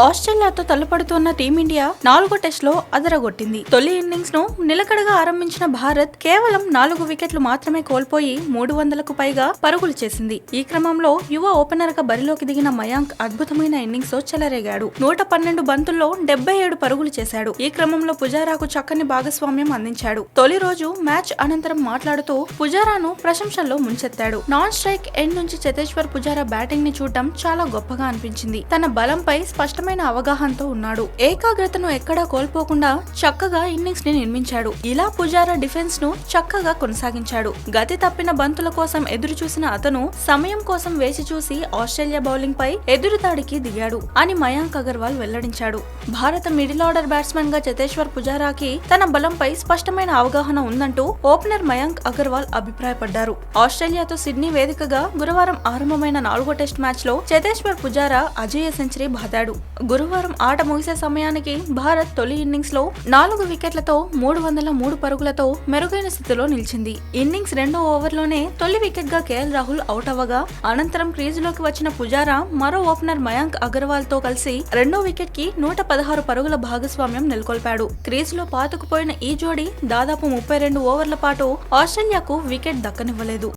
ఆస్ట్రేలియాతో తలపడుతున్న team India నాలుగో టెస్ట్లో అదరగొట్టింది. తొలి ఇన్నింగ్స్ను నిలకడగా ఆరంభించిన భారత్ కేవలం నాలుగు వికెట్లు మాత్రమే కోల్పోయి మూడు వందలకు పైగా పరుగులు చేసింది. ఈ క్రమంలో యువ ఓపెనర్గా బరిలోకి దిగిన మయాంక్ అద్భుతమైన ఇన్నింగ్స్తో చెలరేగాడు. నూట పన్నెండు బంతుల్లో డెబ్బై ఏడు పరుగులు చేశాడు. ఈ క్రమంలో పుజారాకు చక్కని భాగస్వామ్యం అందించాడు. తొలి రోజు మ్యాచ్ అనంతరం మాట్లాడుతూ పుజారాను ప్రశంసల్లో ముంచెత్తాడు. నాన్ స్ట్రైక్ ఎండ్ నుంచి చతేశ్వర్ పుజారా బ్యాటింగ్ని చూడటం చాలా గొప్పగా అనిపించింది. తన బలంపై స్పష్టమైన అవగాహనతో ఉన్నాడు. ఏకాగ్రతను ఎక్కడా కోల్పోకుండా చక్కగా ఇన్నింగ్స్ని నిర్మించాడు. ఇలా పుజారా డిఫెన్స్ను చక్కగా కొనసాగించాడు. గతి తప్పిన బంతుల కోసం ఎదురు చూసిన అతను సమయం కోసం వేచి చూసి ఆస్ట్రేలియా బౌలింగ్ పై ఎదురుదాడికి దిగాడు అని మయాంక్ అగర్వాల్ వెల్లడించాడు. భారత మిడిల్ ఆర్డర్ బ్యాట్స్మెన్గా చతేశ్వర్ పుజారాకి తన బలంపై స్పష్టమైన అవగాహన ఉందంటూ ఓపెనర్ మయాంక్ అగర్వాల్ అభిప్రాయపడ్డారు. ఆస్ట్రేలియాతో సిడ్నీ వేదికగా గురువారం ఆరంభమైన నాలుగో టెస్ట్ మ్యాచ్లో చతేశ్వర్ పుజారా అజేయ సెంచరీ బాదాడు. గురువారం ఆట ముగిసే సమయానికి భారత్ తొలి ఇన్నింగ్స్లో నాలుగు వికెట్లతో మూడు వందల మూడు పరుగులతో మెరుగైన స్థితిలో నిలిచింది. ఇన్నింగ్స్ రెండో ఓవర్లోనే తొలి వికెట్గా కేఎల్ రాహుల్ అవుట్ అవ్వగా అనంతరం క్రీజులోకి వచ్చిన పుజారా మరో ఓపెనర్ మయాంక్ అగర్వాల్తో కలిసి రెండో వికెట్కి నూట పదహారు పరుగుల భాగస్వామ్యం నెలకొల్పాడు. క్రీజులో పాతుకుపోయిన ఈ జోడీ దాదాపు ముప్పై రెండు ఓవర్ల పాటు ఆస్ట్రేలియాకు వికెట్ దక్కనివ్వలేదు.